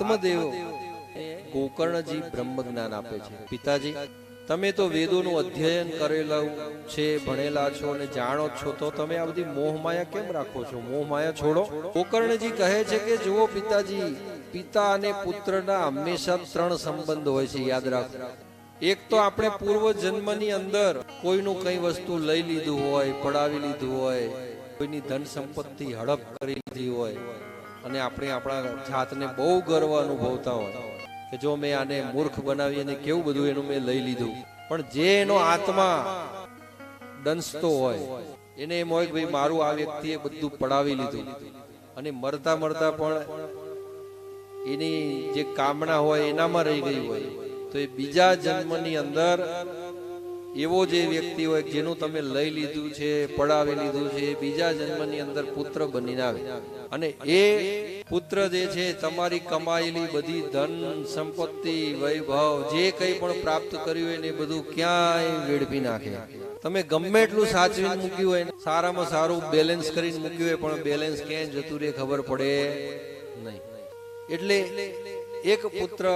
આત્મદેવ. ગોકર્ણજી બ્રહ્મ જ્ઞાન આપે છે. પિતાજી, તમે તો વેદોનું અધ્યયન કરેલું છે, ભણેલા છો અને જાણો છો, તો તમે આ બધી મોહમાયા કેમ રાખો છો? મોહમાયા છોડો. ગોકર્ણજી કહે છે કે, જુઓ પિતાજી, પિતા અને પુત્રના હંમેશા ત્રણ સંબંધ હોય છે, યાદ રાખો. એક તો આપણે પૂર્વ જન્મની અંદર કોઈનું કઈ વસ્તુ લઈ લીધું હોય, પડાવી લીધું હોય, કોઈની ધન સંપત્તિ હડપ કરી લીધી હોય અને આપણે આપણા જાતને બહુ ગર્વ અનુભવતા હોય કે જો મેં આને મૂર્ખ બનાવી અને કેવું બધું એનું મેં લઈ લીધું. પણ જે એનો આત્મા ડંસતો હોય, એને એમ હોય કે ભાઈ મારું આ વ્યક્તિએ બધું પડાવી લીધું. અને મરતા મરતા પણ એની જે કામના હોય એનામાં રહી ગઈ હોય, તો એ બીજા જન્મની અંદર એવો જે વ્યક્તિ હોય, જેનું તમે લઈ લીધું છે, પડાવી લીધું છે, બીજા જન્મની અંદર પુત્ર બનીને આવે. અને એ પુત્ર જે છે, તમારી કમાયેલી બધી ધન, સંપત્તિ, વૈભવ, જે કંઈ પણ પ્રાપ્ત કર્યું હોય ને એ બધું ક્યાંય વેડફી નાખે. તમે ગમે એટલું સાચવીને મૂક્યું હોય સારામાં સારું બેલેન્સ કરીને મૂક્યું હોય, પણ બેલેન્સ ક્યાંય જતું રહે ખબર પડે નહીં. એટલે એક પુત્ર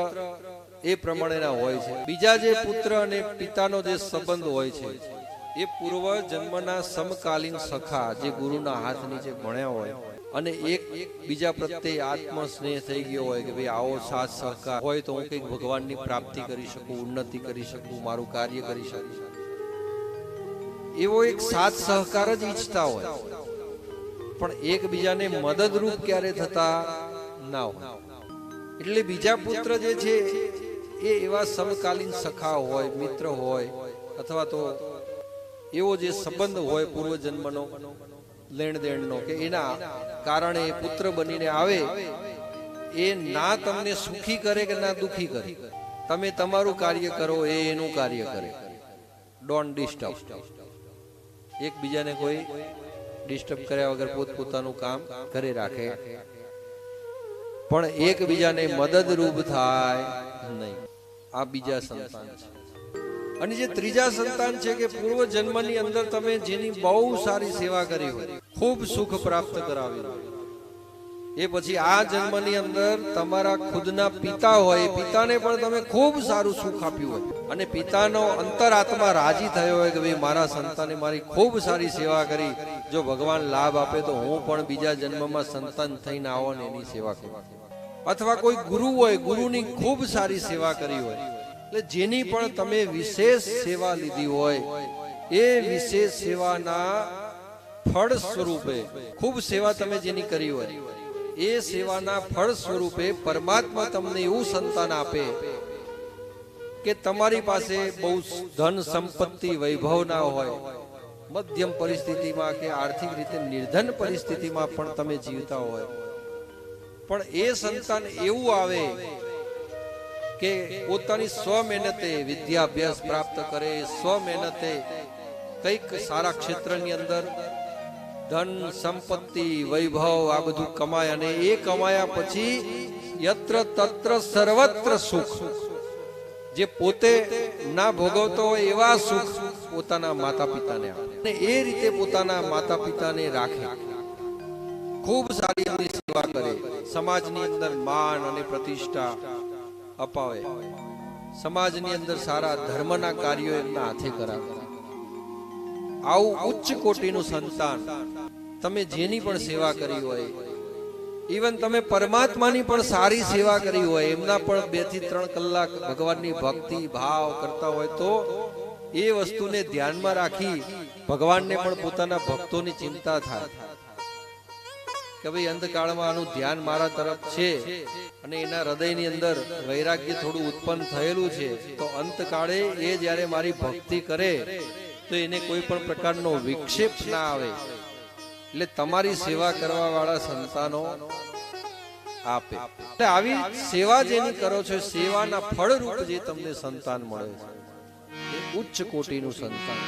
એ પ્રમાણેના હોય છે. બીજા જે પુત્ર અને પિતાનો જે સંબંધ હોય છે, એ પૂર્વ જન્મના સમકાલીન સખા જે ગુરુના હાથ નીચે ભણ્યા હોય અને એક બીજા પ્રત્યે આત્મ સ્નેહ થઈ ગયો હોય કે ભાઈ આવો સાથ સહકાર હોય તો હું કંઈક ભગવાનની પ્રાપ્તિ કરી શકું, ઉન્નતિ કરી શકું, મારું કાર્ય કરી શકું. એવો એક સાથ સહકાર જ ઈચ્છતા હોય. પણ એકબીજાને મદદરૂપ ક્યારે થતા ના હોય. એટલે બીજા પુત્ર જે છે એ એવા સમકાલીન સખા હોય, મિત્ર હોય, અથવા તો એવો જે સંબંધ હોય પૂર્વ જન્મનો લેણ દેણનો કે એના કારણે પુત્ર બનીને આવે, એ ના તમને સુખી કરે કે ના દુખી કરે? તમે તમારું કાર્ય કરો, એ એનું કાર્ય કરે. ડોન્ટ ડિસ્ટર્બ એકબીજાને કોઈ ડિસ્ટર્બ કર્યા વગર પોતપોતાનું કામ કરી રાખે. પણ એકબીજાને મદદરૂપ થાય નહીં. આ બીજા સંતાન છે. અને જે ત્રીજા સંતાન છે કે પૂર્વ જન્મની અંદર તમે જેની બહુ સારી સેવા કરી હોય, ખૂબ સુખ પ્રાપ્ત કરાવ્યું હોય. એ પછી આ જન્મની અંદર તમારા ખુદના પિતા હોય, પિતાને પણ તમે ખૂબ સારું સુખ આપ્યું હોય. અને પિતાનો અંતરાત્મા રાજી થયો હોય કે ભાઈ, મારા સંતાને મારી ખૂબ સારી સેવા કરી, જો ભગવાન લાભ આપે તો હું પણ બીજા જન્મમાં સંતાન થઈને આવો ને એની સેવા કરું. અથવા કોઈ ગુરુ હોય, ગુરુની ખૂબ સારી સેવા કરી હોય, એટલે જેની પણ તમે વિશેષ સેવા લીધી હોય, એ વિશેષ સેવાના ફળ સ્વરૂપે, ખૂબ સેવા તમે જેની કરી હોય, એ સેવાના ફળ સ્વરૂપે પરમાત્મા તમને એવું સંતાન આપે કે તમારી પાસે બહુ ધન સંપત્તિ, વૈભવ ના હોય, મધ્યમ પરિસ્થિતિમાં કે આર્થિક રીતે નિર્ધન પરિસ્થિતિમાં પણ તમે જીવતા હોય. પણ એ સંતાન એવું આવે કે પોતાની સ્વ મહેનતે વિદ્યાભ્યાસ પ્રાપ્ત કરે સ્વ મહેનતે કંઈક સારા ક્ષેત્રની અંદર ધન, સંપત્તિ, વૈભવ, આ બધું કમાય અને એ કમાયા પછી યત્ર તત્ર સર્વત્ર સુખ. જે પોતે ના ભોગવતો હોય એવા સુખ પોતાના માતા પિતાને આપે એ રીતે પોતાના માતા પિતાને રાખે. ખૂબ સારી કરે. સમાજની અંદર માન અને પ્રતિષ્ઠા અપાવે. સમાજની અંદર સારા ધર્મના કાર્યો એમના હાથે કરાવે. આવું ઉચ્ચ કોટીનું સંતાન તમે જેની પણ સેવા કરી હોય ઇવન તમે પરમાત્માની પણ સારી સેવા કરી હોય, એમના પણ બેથી ત્રણ કલાક ભગવાનની ભક્તિ, ભાવ કરતા હોય તો એ વસ્તુને ધ્યાનમાં રાખી ભગવાનને પણ પોતાના ભક્તોની ચિંતા થાય. કે ભાઈ અંધકાળમાં આનું ધ્યાન મારા તરફ છે અને એના હૃદયની અંદર વૈરાગ્ય થોડું ઉત્પન્ન થયેલું છે, તો અંતકાળે એ જ્યારે મારી ભક્તિ કરે, તો એને કોઈ પણ પ્રકારનો વિક્ષેપ ના આવે. એટલે તમારી સેવા કરવા વાળા સંતાનો આપે. એટલે આવી સેવા જેની કરો છો, સેવાના ફળરૂપ જે તમને સંતાન મળે છે. ઉચ્ચ કોટીનું સંતાન.